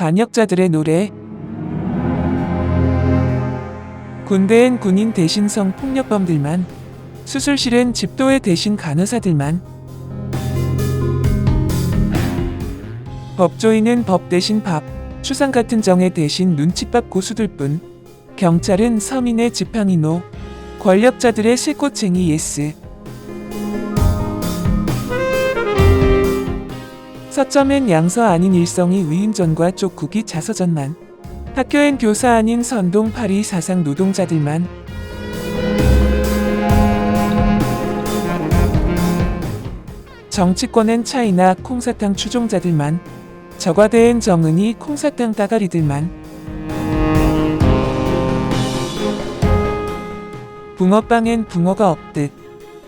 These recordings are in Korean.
반역자들의 노래. 군대엔 군인 대신 성폭력범들만 수술실엔 집도의 대신 간호사들만. 법조인은 법 대신 밥 추상 같은 정의 대신 눈칫밥 고수들 뿐. 경찰은 서민의 지팡이노. 권력자들의 실꽃쟁이 예스 서점엔 양서 아닌 일성이 위임전과 쪽국이 자서전만 학교엔 교사 아닌 선동 파리 사상 노동자들만. 정치권엔 차이나 콩사탕 추종자들만 저과대엔 정은이 콩사탕 따가리들만. 붕어빵엔 붕어가 없듯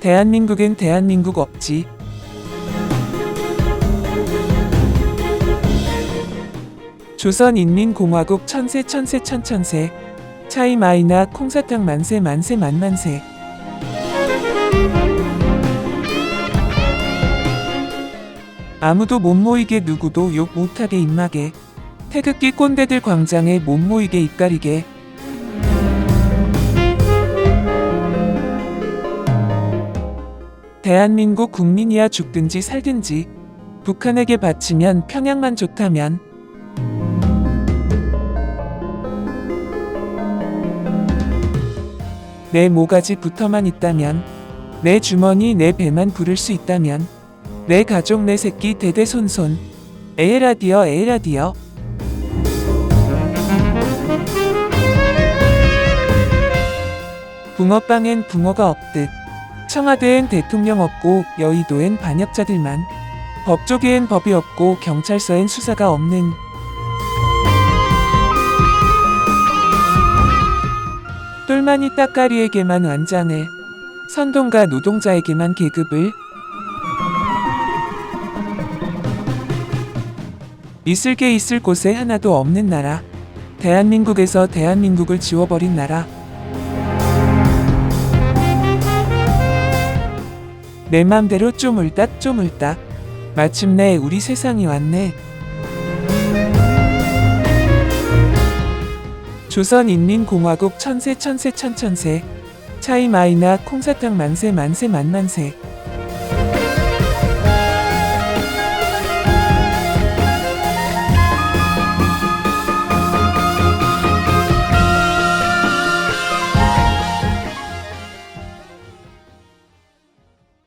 대한민국엔 대한민국 없지 조선인민공화국 천세 천세 천천세. 차이 마이나 콩사탕 만세 만세 만만세. 아무도 못 모이게 누구도 욕 못하게 입마게. 태극기 꼰대들 광장에 못 모이게 입가리게. 대한민국 국민이야 죽든지 살든지 북한에게 바치면 평양만 좋다면 내 모가지 붙어만 있다면 내 주머니 내 배만 부를 수 있다면 내 가족 내 새끼 대대손손 에라디어 에라디어. 붕어빵엔 붕어가 없듯 청와대엔 대통령 없고 여의도엔 반역자들만 법조계엔 법이 없고 경찰서엔 수사가 없는 똘마니 따까리에게만 완장을 선동가 노동자에게만 계급을. 있을 게 있을 곳에 하나도 없는 나라. 대한민국에서 대한민국을 지워버린 나라. 내 맘대로 쪼물딱 쪼물딱. 마침내 우리 세상이 왔네 조선인민공화국 천세 천세 천천세 차이 마이나 콩사탕 만세 만세 만만세